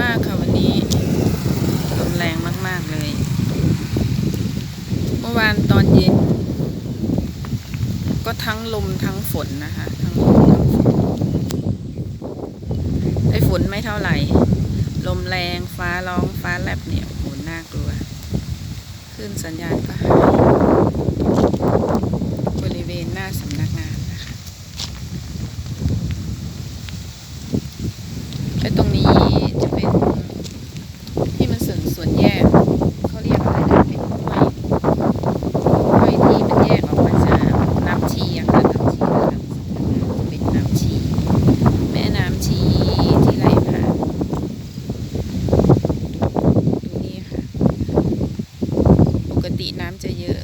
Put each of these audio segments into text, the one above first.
มากค่ะวันนี้ลมแรงมาก ๆ เลย เมื่อวานตอนเย็น ก็ทั้งลมทั้งฝนนะคะ ทั้งลมทั้งฝนไอ้ฝนไม่เท่าไหร่ ลมแรงฟ้าร้องฟ้าแลบเนี่ยโหน่ากลัว ขึ้นสัญญาณก็หายบริเวณหน้าสำนักงาน เยอะ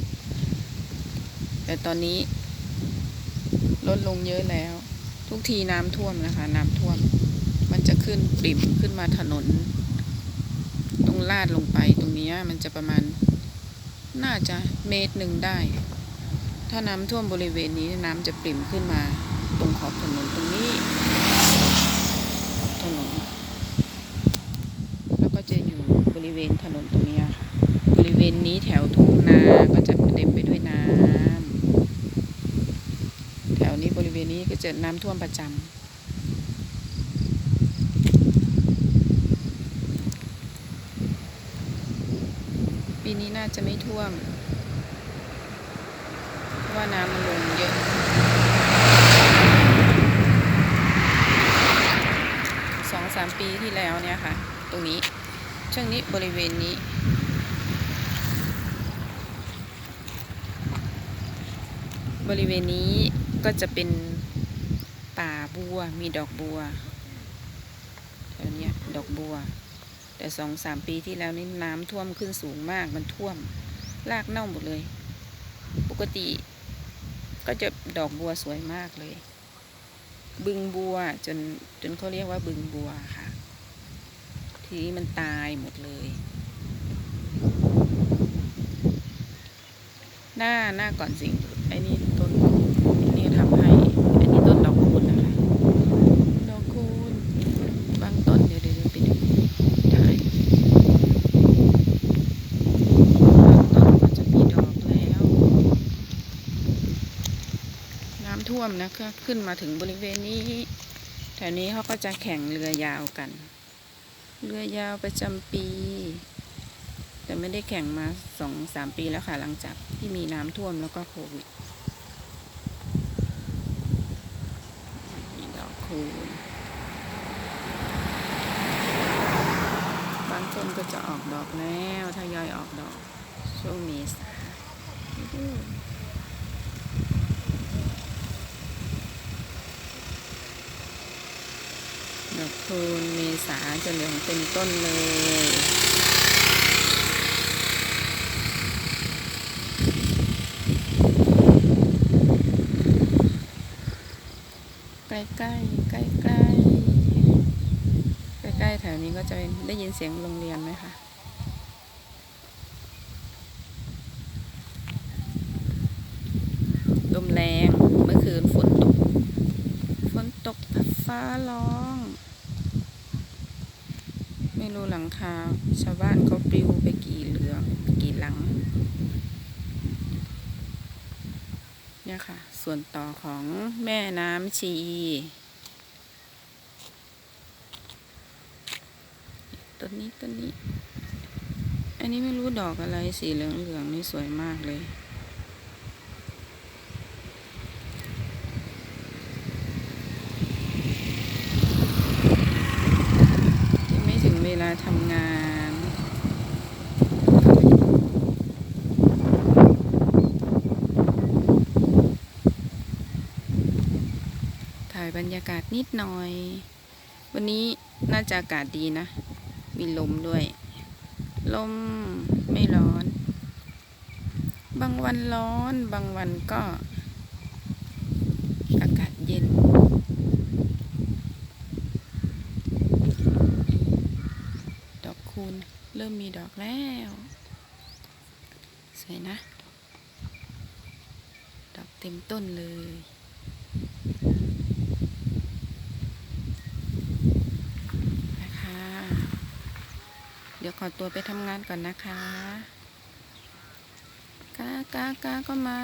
แต่ตอนนี้ ลดลงเยอะแล้ว ทุกทีน้ำท่วมนะคะ น้ำท่วม มันจะขึ้นปริ่มขึ้นมาถนน ตรงลาดลงไปตรงนี้มันจะประมาณ น่าจะเมตรหนึ่งได้ ถ้าน้ำท่วมบริเวณนี้น้ำจะปริ่มขึ้นมา ตรงขอบถนนตรงนี้ถนนแล้วก็จะอยู่บริเวณถนนตรง เวณนี้แถวทุ่งนาก็จะเต็มไปด้วยน้ำแถวนี้บริเวณนี้ก็จะน้ำท่วมประจำปีนี้น่าจะไม่ท่วม เพราะว่าน้ำมันลงเยอะสองสามปีที่แล้วเนี่ยค่ะ ตรงนี้ช่วงนี้บริเวณนี้ บริเวณนี้ก็จะเป็นป่าบัวมีดอกบัวแถวนี้ดอกบัว แต่สองสามปีที่แล้วนี่น้ำท่วมขึ้นสูงมากมันท่วมรากเน่าหมดเลย ปกติก็จะดอกบัวสวยมากเลย บึงบัวจนจนเขาเรียกว่าบึงบัวค่ะ ทีนี้มันตายหมดเลย หน้าหน้าก่อนสิ่งอ้นี่ต้นนี่ทำให้ อันนี้ต้นดอกคูณนะคะ ดอกคูณบางต้นเดี๋ยวเดี๋ยวเดี๋ยวไปดูได้บางต้นก็จะมีดอกแล้ว น้ำ ท่วมนะคะ ขึ้นมาถึงบริเวณนี้แถวนี้เขาก็จะแข่งเรือยาวกัน เรือยาวประจำปี แต่ไม่ได้แข่งมาสองสามปีแล้วค่ะหลังจากที่มีน้ำท่วมแล้วก็โควิดมีดอกคูณบางต้นก็จะออกดอกแล้วทยอยออกดอกช่วงเมษาดอก คูณเมษาจะเหลืองเต็มต้นเลยใกล้ใกล้ใกล้ใกล้ใกล้ใกล้ๆแถวนี้ก็จะได้ยินเสียงโรงเรียนไหมคะลมแรงเมื่อคืนฝนตก ฝนตกฟ้าร้อง ไม่รู้หลังคา ชาวบ้านเขาปลิวไปกี่เหลืองกี่หลัง เนี่ยค่ะ ส่วนต่อของแม่น้ำชี ต้นนี้ต้นนี้ อันนี้ไม่รู้ดอกอะไรสีเหลืองเหลืองๆนี่สวยมากเลย ยังไม่ถึงเวลา ทำงานถ่ายบรรยากาศนิดหน่อย วันนี้น่าจะอากาศดีนะ มีลมด้วย ลมไม่ร้อน บางวันร้อน บางวันก็ อากาศเย็น ดอกคูณ เริ่มมีดอกแล้ว สวยนะ ดอกเต็มต้นเลย นะคะ เดี๋ยวขอตัวไปทำงานก่อนนะคะ กากากาก็มา